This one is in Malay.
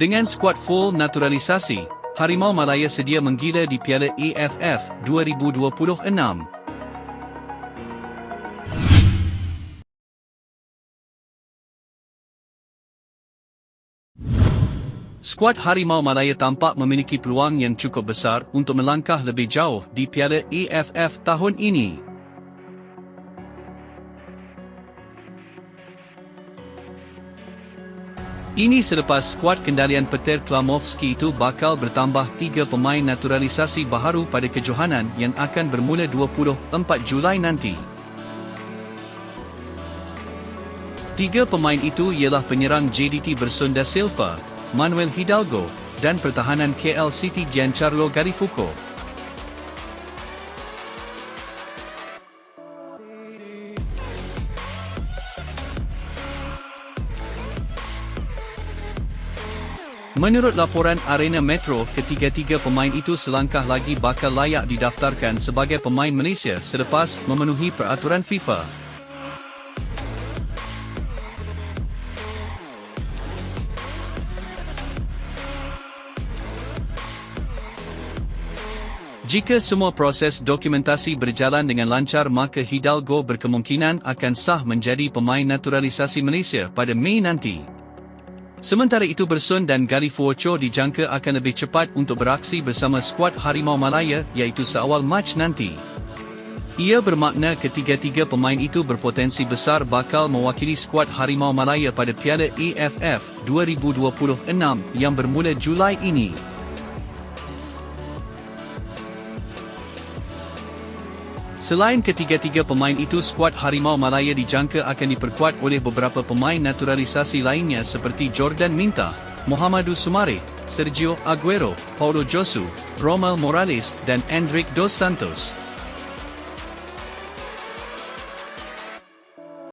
Dengan skuad full naturalisasi, Harimau Malaya sedia menggila di Piala AFF 2026. Skuad Harimau Malaya tampak memiliki peluang yang cukup besar untuk melangkah lebih jauh di Piala AFF tahun ini. Ini selepas skuad kendalian Peter Klamovski itu bakal bertambah tiga pemain naturalisasi baharu pada kejohanan yang akan bermula 24 Julai nanti. Tiga pemain itu ialah penyerang JDT Bersunda Silva, Manuel Hidalgo, dan pertahanan KL City Giancarlo Garifuco. Menurut laporan Arena Metro, ketiga-tiga pemain itu selangkah lagi bakal layak didaftarkan sebagai pemain Malaysia selepas memenuhi peraturan FIFA. Jika semua proses dokumentasi berjalan dengan lancar maka Hidalgo berkemungkinan akan sah menjadi pemain naturalisasi Malaysia pada Mei nanti. Sementara itu Bersun dan Gali Fuoco dijangka akan lebih cepat untuk beraksi bersama skuad Harimau Malaya iaitu seawal Mac nanti. Ia bermakna ketiga-tiga pemain itu berpotensi besar bakal mewakili skuad Harimau Malaya pada Piala AFF 2026 yang bermula Julai ini. Selain ketiga-tiga pemain itu skuad Harimau Malaya dijangka akan diperkuat oleh beberapa pemain naturalisasi lainnya seperti Jordan Minta, Muhammadu Sumare, Sergio Aguero, Paulo Josu, Romel Morales dan Endrick Dos Santos.